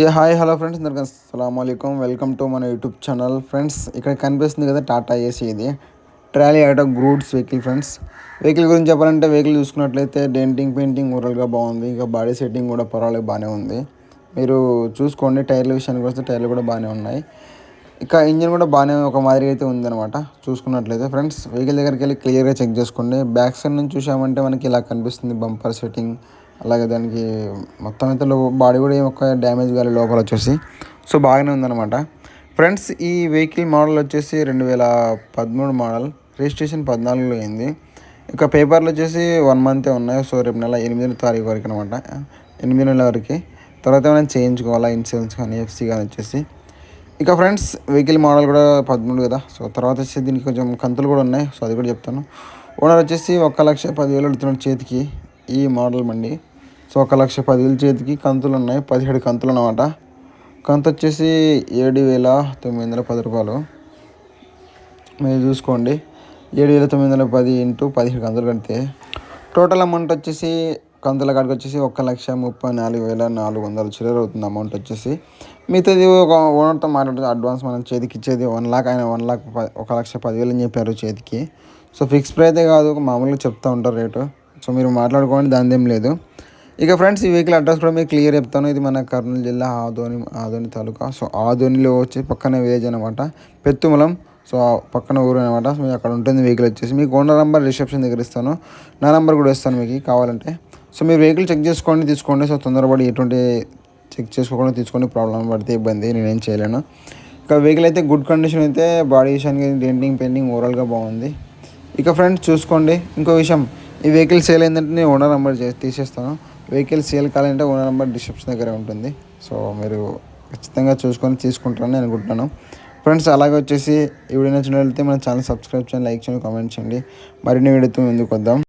ఏ hi hello friends అందరికీ అస్సలం అయికం వెల్కమ్ టు మన యూట్యూబ్ ఛానల్ ఫ్రెండ్స్ ఇక్కడ కనిపిస్తుంది కదా టాటా ఏసీ ఇది. Trolley auto goods vehicle friends vehicle గురించి చెప్పాలంటే వెహికల్ చూసుకున్నట్లయితే డెంటింగ్ పెయింటింగ్ ఓవరాల్గా బాగుంది. ఇంకా బాడీ సెట్టింగ్ కూడా పర్వాలేదు బాగానే ఉంది. మీరు చూసుకోండి టైర్ల విషయానికి వస్తే టైర్లు కూడా బాగానే ఉన్నాయి. ఇక ఇంజిన్ కూడా బాగానే ఒక మాదిరి అయితే ఉందన్నమాట. చూసుకున్నట్లయితే ఫ్రెండ్స్ వెహికల్ దగ్గరికి వెళ్ళి క్లియర్గా చెక్ చేసుకోండి. బ్యాక్ సైడ్ నుంచి చూసామంటే మనకి ఇలా కనిపిస్తుంది బంపర్ సెట్టింగ్ అలాగే దానికి మొత్తం అయితే బాడీ కూడా ఒక ఒక్క డ్యామేజ్ కాలేదు లోపల వచ్చేసి. సో బాగానే ఉందన్నమాట. ఫ్రెండ్స్ ఈ వెహికల్ మోడల్ వచ్చేసి రెండు వేల పదమూడు మోడల్. రిజిస్ట్రేషన్ పద్నాలుగులో అయింది. ఇక పేపర్లు వచ్చేసి వన్ మంతే ఉన్నాయి. సో రేపు నెల ఎనిమిది తారీఖు వరకు అనమాట ఎనిమిది నెలల వరకు. తర్వాత ఏమైనా చేయించుకోవాలా? ఇన్సూరెన్స్ కానీ ఎఫ్సీ కానీ వచ్చేసి. ఇక ఫ్రెండ్స్ వెహికల్ మోడల్ కూడా పదమూడు కదా. సో తర్వాత వచ్చేసి దీనికి కొంచెం కంతులు కూడా ఉన్నాయి. సో అది కూడా చెప్తాను. ఓనర్ వచ్చేసి ఒక లక్ష పదివేలు అడుగుతున్నాడు చేతికి ఈ మోడల్ మండి. సో ఒక లక్ష పదివేల చేతికి కంతులు ఉన్నాయి పదిహేడు కంతులు అన్నమాట. కంతు వచ్చేసి ఏడు వేల తొమ్మిది వందల పది రూపాయలు. మీరు చూసుకోండి. ఏడు వేల తొమ్మిది వందల పది ఇంటూ పదిహేడు కంతులు కడితే టోటల్ అమౌంట్ వచ్చేసి కంతుల కాడికి వచ్చేసి ఒక లక్ష ముప్పై నాలుగు వేల నాలుగు వందల చిల్లర అవుతుంది అమౌంట్ వచ్చేసి. మిగతాది ఒక ఓనర్తో మాట్లాడుతుంది అడ్వాన్స్ మనం చేతికి ఇచ్చేది వన్ లాక్ ఆయన వన్ లాక్ ఒక లక్ష పదివేలు అని చెప్పారు చేతికి. సో ఫిక్స్ ప్రైతే కాదు మామూలుగా చెప్తూ ఉంటారు రేటు. సో మీరు మాట్లాడుకోండి దానిదేం లేదు. ఇక ఫ్రెండ్స్ ఈ వెహికల్ అడ్రస్ కూడా మీకు క్లియర్ చెప్తాను. ఇది మన కర్నూలు జిల్లా ఆదోని ఆదోని తాలూకా. సో ఆదోనిలో వచ్చి పక్కన విలేజ్ అనమాట పెత్తుమలం సో పక్కన ఊరు అనమాట సో అక్కడ ఉంటుంది వెహికల్ వచ్చేసి. మీకు ఓనర్ నెంబర్ రిసెప్షన్ దగ్గర ఇస్తాను. నా నెంబర్ కూడా ఇస్తాను మీకు కావాలంటే. సో మీరు వెహికల్ చెక్ చేసుకోండి తీసుకోండి. సో తొందరపడి ఎటువంటి చెక్ చేసుకోకుండా తీసుకొని ప్రాబ్లం పడితే ఇబ్బంది నేనేం చేయలేను. ఇక వెహికల్ అయితే గుడ్ కండిషన్ అయితే బాడీ విషయానికి డెంటింగ్ పెయింటింగ్ ఓవరాల్గా బాగుంది. ఇక ఫ్రెండ్స్ చూసుకోండి. ఇంకో విషయం ఈ వెహికల్ సేల్ ఏంటంటే నేను ఓనర్ నెంబర్ తీసేస్తాను. వెహికల్ సేల్ కావాలంటే ఓనర్ నెంబర్ డిస్క్రిప్షన్ దగ్గర ఉంటుంది. సో మీరు ఖచ్చితంగా చూసుకొని తీసుకుంటారని నేను అనుకుంటున్నాను. ఫ్రెండ్స్ అలాగే వచ్చేసి ఈ వీడియో నచ్చినట్లయితే మన ఛానల్ సబ్స్క్రైబ్ చేయండి లైక్ చేయండి కామెంట్ చేయండి. మరిన్ని వీడియోతో ముందుకు వద్దాం.